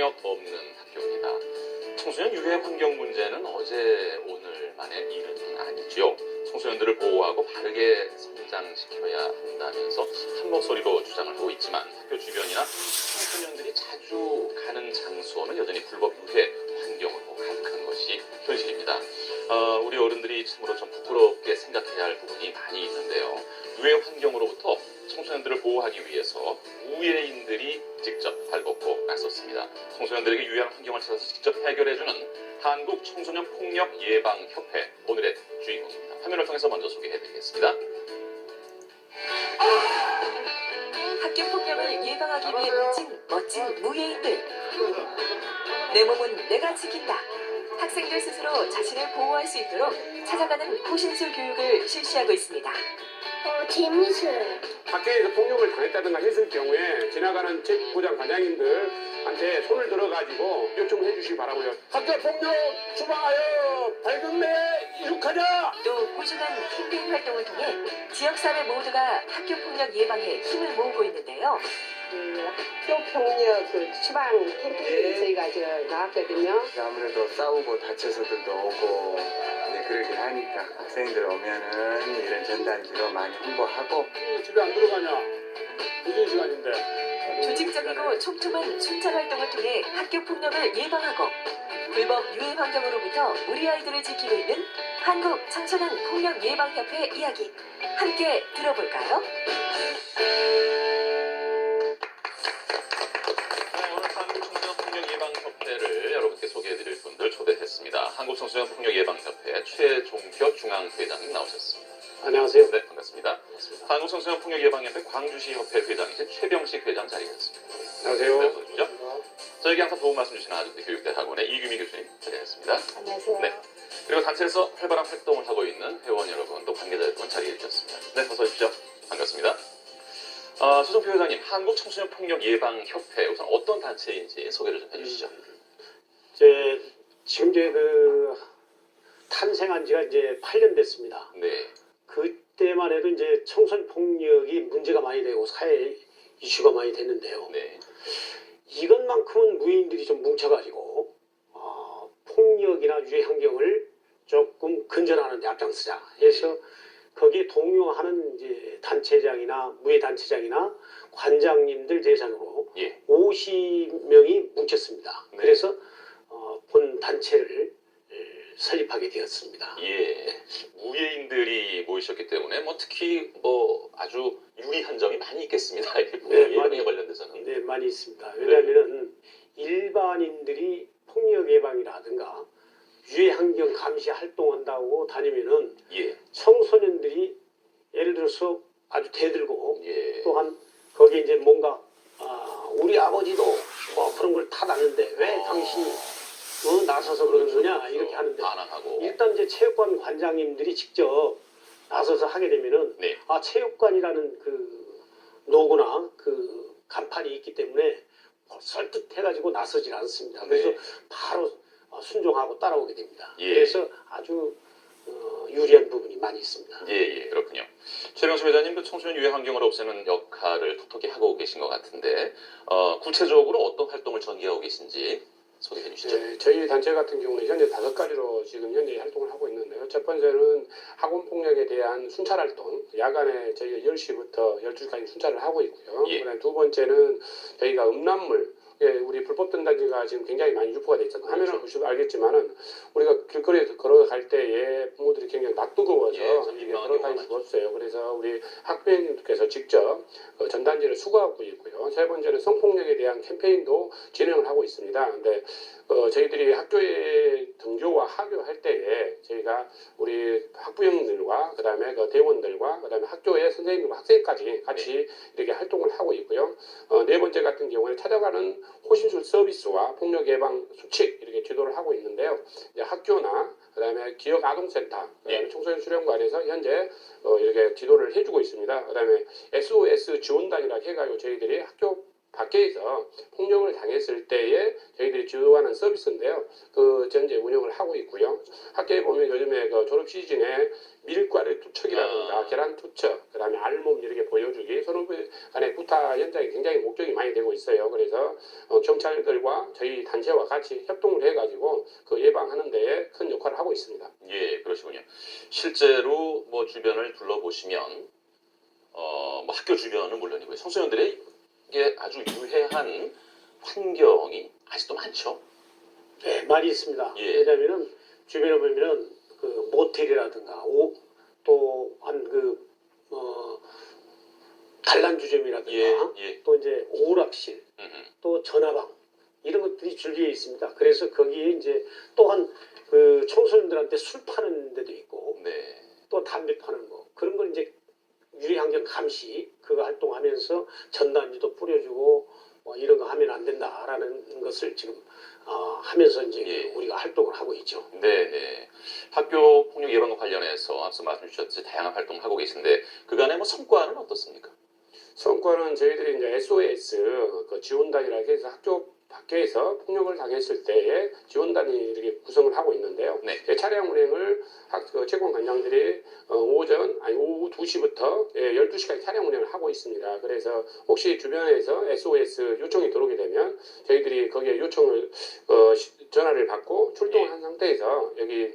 폭력 없는 학교입니다. 청소년 유해 환경 문제는 어제 오늘 만의 일은 아니죠. 청소년들을 보호하고 바르게 성장시켜야 한다면서 한 목소리로 주장을 하고 있지만 학교 주변이나 청소년들이 자주 가는 장소는 여전히 불법 유해 환경으로 가득한 것이 현실입니다. 어, 우리 어른들이 참으로 좀 부끄럽게 생각해야 할 부분이 많이 있는데요. 유해 환경으로부터 청소년들을 보호하기 위해서 우예인들이 직접 발벗고 나섰습니다. 청소년들에게 유해한 환경을 찾아서 직접 해결해주는 한국 청소년 폭력 예방 협회 오늘의 주인공입니다. 화면을 통해서 먼저 소개해드리겠습니다. 학교 폭력을 예방하기 위해 뭉친 멋진 무예인들. 내 몸은 내가 지킨다. 학생들 스스로 자신을 보호할 수 있도록 찾아가는 호신술 교육을 실시하고 있습니다. 어, 재밌어요. 학교에서 폭력을 당했다든가 했을 경우에 지나가는 체육부장 관장님들한테 손을 들어가지고 요청을 해주시기 바라고요. 학교 폭력 추방하여 밝은 내 이룩하자. 또 꾸준한 캠페인 활동을 통해 지역사회 모두가 학교 폭력 예방에 힘을 모으고 있는데요. 그 학교 폭력 그 추방 캠페인을 저희가 저 나왔거든요. 아무래도 싸우고 다쳐서들도 오고 네, 그러긴 하니까 학생들 오면은 이런 전단지로 많이 홍보하고 집에 안 들어가냐? 늦은 시간인데. 조직적이고 촘촘한 순찰 활동을 통해 학교 폭력을 예방하고 불법 유해 환경으로부터 우리 아이들을 지키고 있는 한국 청소년 폭력 예방 협회 이야기 함께 들어볼까요? 한국 청소년 폭력 예방 협회 최종표 중앙회장님 나오셨습니다. 안녕하세요. 네, 반갑습니다. 한국 청소년 폭력 예방 협회 광주시 협회 회장이신 최병식 회장 자리했습니다. 네, 안녕하세요. 어서 오십시오. 저에게 항상 도움 말씀 주시는 아주대 교육대 학원의 이규미 교수님 자리했습니다. 안녕하세요. 네. 그리고 단체에서 활발한 활동을 하고 있는 회원 여러분 또 관계자 여러분 자리해 주셨습니다. 네, 어서 오십시오. 반갑습니다. 어, 최종표 회장님, 한국 청소년 폭력 예방 협회 우선 어떤 단체인지 소개를 좀 해주시죠. 이제 지금 이제 그 탄생한 지가 이제 8년 됐습니다. 네, 그때만 해도 이제 청소년 폭력이 문제가 많이 되고 사회 이슈가 많이 됐는데요. 네, 이것만큼은 무인들이 좀 뭉쳐가지고 어, 폭력이나 유해 환경을 조금 근절하는 데 앞장서자 해서 거기에 동요하는 이제 단체장이나 무예 단체장이나 관장님들 대상으로 예, 50명이 뭉쳤습니다. 네. 그래서 어, 본 단체를 에, 설립하게 되었습니다. 예. 우예인들이 모이셨기 때문에 뭐 특히 뭐 아주 유리한 점이 많이 있겠습니다. 네, 많이- 관련돼서는. 네, 많이 있습니다. 왜냐하면 일반인들이 폭력 예방이라든가 유해 환경 감시 활동한다고 다니면은 예, 청소년들이 예를 들어서 아주 대들고 예, 또한 거기에 이제 뭔가 아, 우리 아버지도 뭐 그런 걸 타놨는데 왜 어. 당신이 어, 나서서 그러는 거냐 이렇게 하는데 반항하고. 일단 이제 체육관 관장님들이 직접 나서서 하게 되면은 네, 아 체육관이라는 그 노고나 그 간판이 있기 때문에 설득해가지고 나서질 않습니다. 그래서 네. 바로 어, 순종하고 따라오게 됩니다. 예. 그래서 아주 어, 유리한 부분이 많이 있습니다. 예, 예, 그렇군요. 최병수 회장님, 그 청소년 유해 환경을 없애는 역할을 톡톡히 하고 계신 것 같은데, 어, 구체적으로 어떤 활동을 전개하고 계신지 저희 단체 같은 경우는 현재 다섯 가지로 지금 현재 활동을 하고 있는데요. 첫 번째는 학원 폭력에 대한 순찰 활동. 야간에 저희가 10시부터 12시까지 순찰을 하고 있고요. 예. 그다음에 두 번째는 저희가 음란물 예, 우리 불법 등단지가 지금 굉장히 많이 유포가 돼 있잖아요. 화면을 그렇죠. 보시면 알겠지만은 우리가 길거리에서 걸어갈 때에 부모들이 굉장히 낯뜨거워서 예, 참 이게 걸어다닐 수가 없어요. 그래서 우리 학부모님께서 직접 어, 전단지를 수거하고 있고요. 세 번째는 성폭력에 대한 캠페인도 진행을 하고 있습니다. 근데 어, 저희들이 학교에 등교와 하교할 때에 저희가 우리 학부형들과 그다음에 그 대원들과 그다음에 학교의 선생님과 학생까지 같이 이렇게 활동을 하고 있고요. 어, 네 번째 같은 경우는 찾아가는 호신술 서비스와 폭력 예방 수칙 이렇게 지도를 하고 있는데요. 이제 학교나 그다음에 기업 아동센터, 그다음에 예. 청소년 수련관에서 현재 어, 이렇게 지도를 해주고 있습니다. 그다음에 SOS 지원단이라고 해가지고 저희들이 학교 밖에서 폭력을 당했을 때에 저희들이 주요하는 서비스인데요. 그 전제 운영을 하고 있고요. 학교에 보면 요즘에 그 졸업 시즌에 밀가루 투척이라든가 아. 계란 투척, 그다음에 알몸 이렇게 보여주기 선후배 간의 구타 현장이 굉장히 목적이 많이 되고 있어요. 그래서 어, 경찰들과 저희 단체와 같이 협동을 해가지고 그 예방하는 데에 큰 역할을 하고 있습니다. 예, 그러시군요. 실제로 뭐 주변을 둘러보시면 어, 뭐 학교 주변은 물론이고요. 청소년들 에게 아주 유해한 환경이 아직도 많죠. 네, 많이 있습니다. 예. 왜냐면은 주변에 보면은 그 모텔이라든가 또한그 어, 단란주점이라든가 예, 예. 또 이제 오락실 음흠. 또 전화방 이런 것들이 줄기에 있습니다. 그래서 거기에 이제 또한 그 청소년들한테 술 파는 데도 있고 네. 또 담배 파는 거 그런 걸 이제 유해환경 감시 그거 활동하면서 전단지도 뿌려주고 뭐 이런 거 하면 안 된다라는 것을 지금 어, 하면서 이제 예. 우리가 활동을 하고 있죠. 네, 네. 학교 폭력 예방과 관련해서 앞서 말씀 주셨듯이 다양한 활동을 하고 계신데 그간의 뭐 성과는 어떻습니까? 성과는 저희들이 이제 SOS 그 지원단이라고 해서 학교 밖에서 폭력을 당했을 때에 지원단이 이렇게 구성을 하고 있는데요. 네. 그 차량 운행을 학, 그 채권 관장들이 어, 오전 아니 오후 2시부터 예, 12시까지 차량 운행을 하고 있습니다. 그래서 혹시 주변에서 SOS 요청이 들어오게 되면 저희들이 거기에 요청을 어, 시- 전화를 받고 출동을 예. 한 상태에서 여기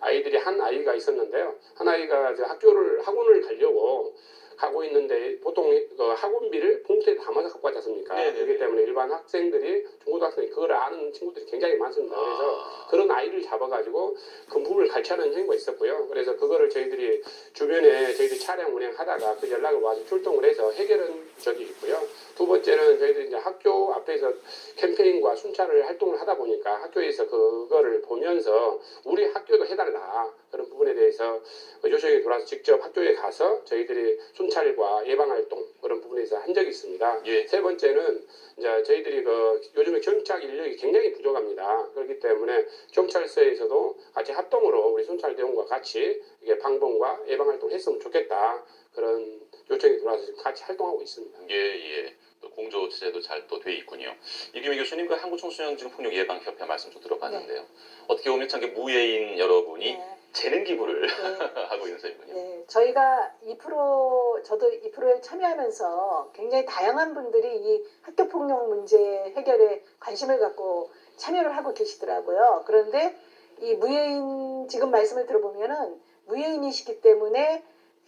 아이들이 한 아이가 있었는데요. 한 아이가 저 학교를 학원을 가려고 가고 있는데 보통 그 학원비를 봉투에 담아서 갖고 가지 않습니까? 네네네. 그렇기 때문에 일반 학생들이 중고등학생이 그걸 아는 친구들이 굉장히 많습니다. 그래서 아, 그런 아이를 잡아가지고 금품을 갈취하는 행위가 있었고요. 그래서 그거를 저희들이 주변에 저희들이 차량 운행하다가 그 연락을 와서 출동을 해서 해결한 적이 있고요. 두 번째는 저희들이 이제 학교 앞에서 캠페인과 순찰을 활동을 하다 보니까 학교에서 그거를 보면서 우리 학교도 해달라 그런 부분에 대해서 요청이 들어와서 직접 학교에 가서 저희들이 순찰과 예방 활동 그런 부분에서 한 적이 있습니다. 예. 세 번째는 이제 저희들이 그 요즘에 경찰 인력이 굉장히 부족합니다. 그렇기 때문에 경찰서에서도 같이 합동으로 우리 순찰 대원과 같이 이게 방범과 예방 활동 했으면 좋겠다 그런 요청이 들어와서 지금 같이 활동하고 있습니다. 예, 예. 또 공조 체제도 잘 또 돼 있군요. 이규민 교수님 그 한국청소년 지금 폭력 예방 협회 말씀 좀 들어봤는데요. 어떻게 보면 참 이게 무예인 여러분이 네, 재능 기부를 네, 하고 있는 셈이군요. 네. 저희가 2% 저도 2%에 참여하면서 굉장히 다양한 분들이 이 학교 폭력 문제 해결에 관심을 갖고 참여를 하고 계시더라고요. 그런데 이 무예인 지금 말씀을 들어보면은 무예인이시기 때문에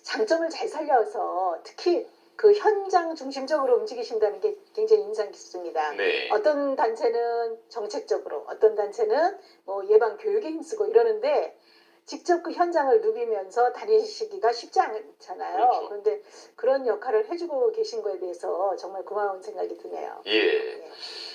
장점을 잘 살려서 특히 그 현장 중심적으로 움직이신다는 게 굉장히 인상 깊습니다. 네. 어떤 단체는 정책적으로, 어떤 단체는 뭐 예방 교육에 힘쓰고 이러는데 직접 그 현장을 누비면서 다니시기가 쉽지 않잖아요. 그렇죠. 그런데 그런 역할을 해주고 계신 거에 대해서 정말 고마운 생각이 드네요. 예.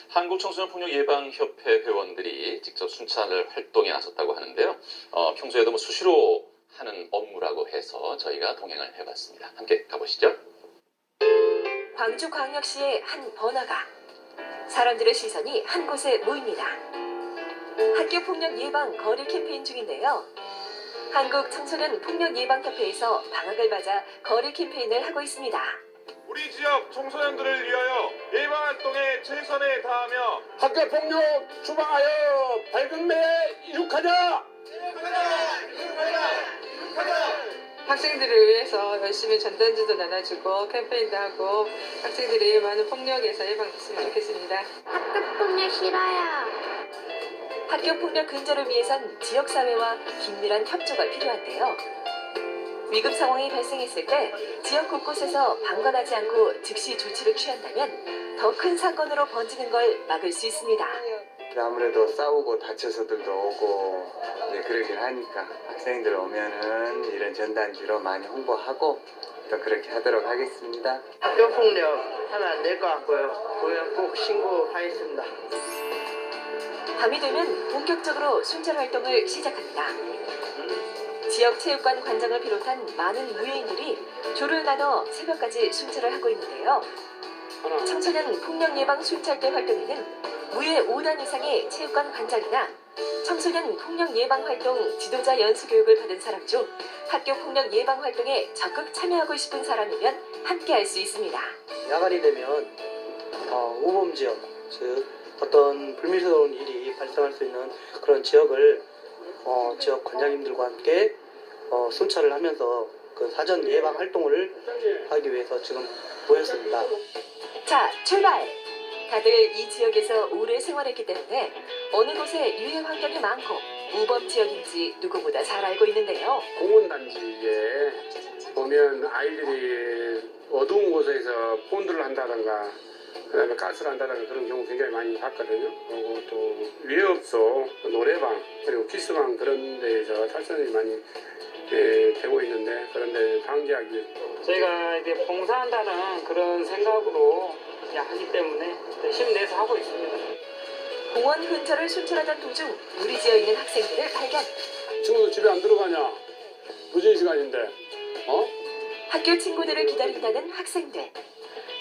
한국청소년폭력예방협회 회원들이 직접 순찰 활동에 나섰다고 하는데요. 어, 평소에도 뭐 수시로 하는 업무라고 해서 저희가 동행을 해봤습니다. 함께 가보시죠. 광주광역시의 한 번화가 사람들의 시선이 한 곳에 모입니다. 학교 폭력 예방 거리 캠페인 중인데요. 한국 청소년 폭력 예방 협회에서 방학을 맞아 거리 캠페인을 하고 있습니다. 우리 지역 청소년들을 위하여 예방 활동에 최선을 다하며 학교 폭력 추방하여 밝은 미래 이룩하자. 학생들을 위해서 열심히 전단지도 나눠주고 캠페인도 하고 학생들이 많은 폭력에서 예방됐으면 좋겠습니다. 학교폭력 싫어요. 학교 폭력 근절을 위해선 지역사회와 긴밀한 협조가 필요한데요. 위급 상황이 발생했을 때 지역 곳곳에서 방관하지 않고 즉시 조치를 취한다면 더 큰 사건으로 번지는 걸 막을 수 있습니다. 아무래도 싸우고 다쳐서들도 오고 네, 그러긴 하니까 학생들 오면은 이런 전단지로 많이 홍보하고 또 그렇게 하도록 하겠습니다. 학교 폭력 하면 안 될 것 같고요. 그냥 꼭 신고하겠습니다. 밤이 되면 본격적으로 순찰 활동을 시작합니다. 지역 체육관 관장을 비롯한 많은 무예인들이 조를 나눠 새벽까지 순찰을 하고 있는데요. 청소년 폭력 예방 순찰대 활동에는 무예 5단 이상의 체육관 관장이나 청소년 폭력 예방 활동 지도자 연수 교육을 받은 사람 중 학교 폭력 예방 활동에 적극 참여하고 싶은 사람이면 함께 할 수 있습니다. 야간이 되면 어, 우범 지역, 즉 어떤 불미스러운 일이 발생할 수 있는 그런 지역을 어, 지역 관장님들과 함께 어, 순찰을 하면서 그 사전 예방 활동을 하기 위해서 지금 모였습니다. 자, 출발! 다들 이 지역에서 오래 생활했기 때문에 어느 곳에 유해 환경이 많고 우범 지역인지 누구보다 잘 알고 있는데요. 공원 단지에 보면 아이들이 어두운 곳에서 본드를 한다던가 그다음에 가스를 한다던가 그런 경우 굉장히 많이 봤거든요. 그리고 또 위해업소, 노래방 그리고 키스방 그런 데에서 탈선이 많이 예, 되고 있는데 그런데 방지하기 위해 저희가 이제 봉사한다는 그런 생각으로 하기 때문에 힘내서 하고 있습니다. 공원 근처를 순찰하던 도중 무리지어 있는 학생들을 발견. 친구들 집에 안 들어가냐? 늦은 시간인데 어? 학교 친구들을 기다린다는 학생들.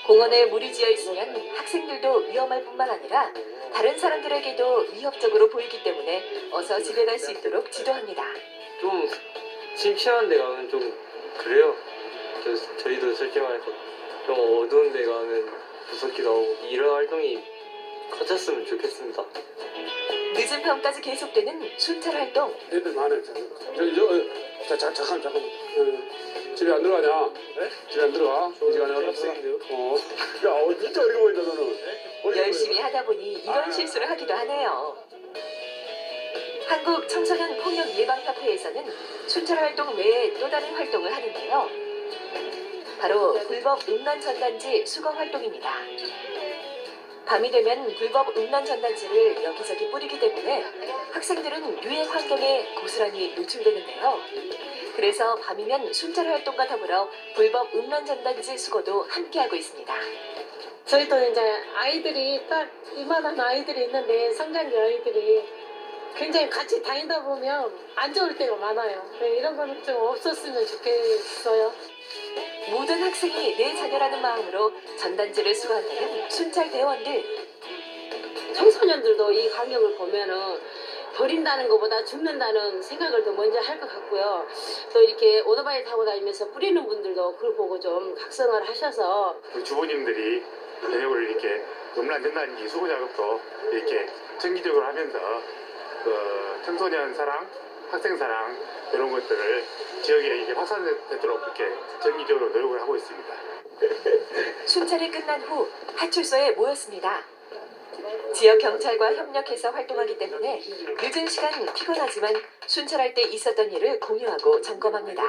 공원에 무리지어 있으면 학생들도 위험할 뿐만 아니라 다른 사람들에게도 위협적으로 보이기 때문에 어서 집에 갈 수 있도록 지도합니다. 좀 심심한 데 가면 좀 그래요. 저, 저희도 솔직히 말해서 좀 어두운 데 가면 무섭기도 하고 이런 활동이 커졌으면 좋겠습니다. 늦은 밤까지 계속되는 순찰 활동. 애들 많아요. 저, 저, 저, 자, 자, 잠깐, 잠깐. 어, 집에 안 들어가냐? 집에 안 들어가? 이 시간에 어. 야, 어, 진짜 어리고 보인다, 너는. 어리고 열심히 하다 보니 이런 실수를 하기도 하네요. 한국 청소년 폭력 예방 협회에서는 순찰 활동 외에 또 다른 활동을 하는데요. 바로 불법 음란 전단지 수거 활동입니다. 밤이 되면 불법 음란 전단지를 여기저기 뿌리기 때문에 학생들은 유해 환경에 고스란히 노출되는데요. 그래서 밤이면 순찰 활동과 더불어 불법 음란 전단지 수거도 함께하고 있습니다. 저희도 이제 아이들이 딱 이만한 아이들이 있는데 성장기 아이들이 굉장히 같이 다니다 보면 안 좋을 때가 많아요. 네, 이런 거는 좀 없었으면 좋겠어요. 모든 학생이 내 자녀라는 마음으로 전단지를 수거한다는 순찰 대원들. 청소년들도 이 광경을 보면은 버린다는 것보다 죽는다는 생각을 더 먼저 할 것 같고요. 또 이렇게 오토바이 타고 다니면서 뿌리는 분들도 그걸 보고 좀 각성을 하셔서 우리 주부님들이 저녁을 이렇게 음란 전단지 수거 작업도 이렇게 정기적으로 하면서 그 청소년 사랑, 학생 사랑 이런 것들을 지역에 이게 확산되도록 이렇게 정기적으로 노력을 하고 있습니다. 순찰이 끝난 후 파출소에 모였습니다. 지역 경찰과 협력해서 활동하기 때문에 늦은 시간 피곤하지만 순찰할 때 있었던 일을 공유하고 점검합니다.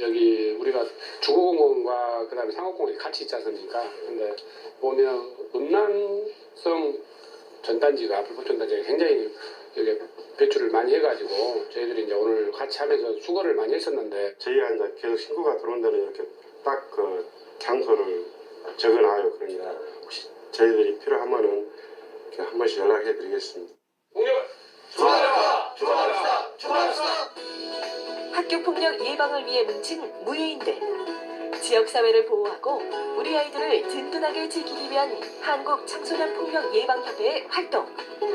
여기 우리가 주거공원과 그다음에 상업공원이 같이 있지 않습니까? 근데 보면 음란성 전단지가 불법 전단지가 굉장히 여기 배출을 많이 해가지고 저희들이 이제 오늘 같이 하면서 수거를 많이 했었는데 저희가 이제 계속 신고가 들어온 데는 이렇게 딱 그 장소를 적어놔요. 그러니까 혹시 저희들이 필요하면은 이렇게 한 번씩 연락해 드리겠습니다. 학교 폭력 예방을 위해 뭉친 무예인들. 지역 사회를 보호하고 우리 아이들을 든든하게 지키기 위한 한국 청소년 폭력 예방 협회의 활동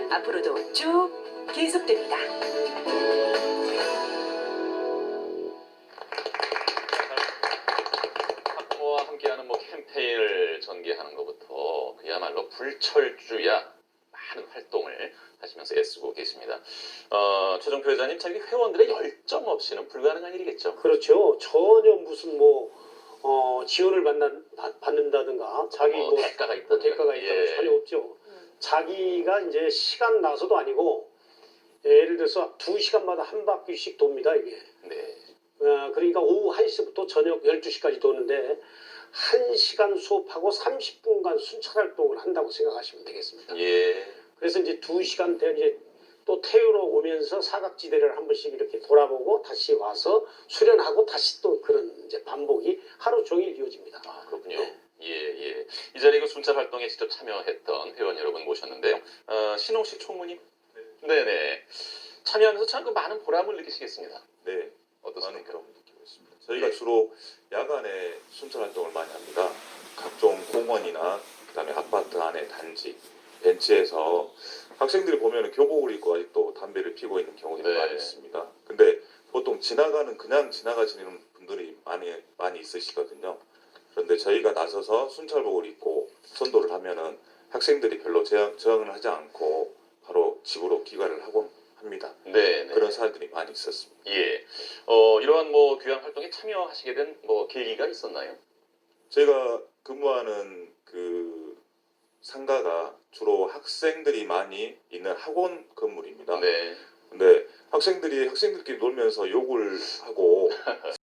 앞으로도 쭉 계속됩니다. 학부모와 함께하는 뭐 캠페인을 전개하는 것부터 그야말로 불철주야 많은 활동을 하시면서 애쓰고 계십니다. 어, 최종표 회장님, 자기 회원들의 열정 없이는 불가능한 일이겠죠. 그렇죠. 전혀 무슨 뭐 어, 지원을 받나, 받, 받는다든가 자기 뭐 뭐 대가가 있다. 뭐 대가가 있다고 예. 전혀 없죠. 자기가 이제 시간 나서도 아니고 예를 들어서 두 시간마다 한 바퀴씩 돕니다 이게. 네. 어, 그러니까 오후 1시부터 저녁 12시까지 도는데 1시간 수업하고 30분간 순찰 활동을 한다고 생각하시면 되겠습니다. 예. 그래서 이제 2시간 돼 이제 또 태우러 오면서 사각지대를 한 번씩 이렇게 돌아보고 다시 와서 수련하고 다시 또 그런 이제 반복이 하루 종일 이어집니다. 아, 그렇군요. 예, 예. 이 자리에 그 순찰 활동에 직접 참여했던 회원 여러분 모셨는데요. 어, 신홍식 총무님. 네 네. 참여하면서 참 그 많은 보람을 느끼시겠습니다. 네, 어떻습니까? 많은 느끼고 있습니다. 저희가 주로 야간에 순찰 활동을 많이 합니다. 각종 공원이나 그다음에 아파트 안에 단지 벤치에서 학생들이 보면 교복을 입고 아직도 담배를 피고 있는 경우들이 네. 많이 있습니다. 근데 보통 지나가는 그냥 지나가시는 분들이 많이 많이 있으시거든요. 그런데 저희가 나서서 순찰복을 입고 선도를 하면은 학생들이 별로 저항, 저항을 하지 않고 바로 집으로 귀가를 하곤 합니다. 네, 네. 그런 사람들이 많이 있었습니다. 예. 어, 이러한 뭐 귀환 활동에 참여하시게 된 뭐 계기가 있었나요? 제가 근무하는 그 상가가 주로 학생들이 많이 있는 학원 건물입니다. 네. 근데 학생들이 학생들끼리 놀면서 욕을 하고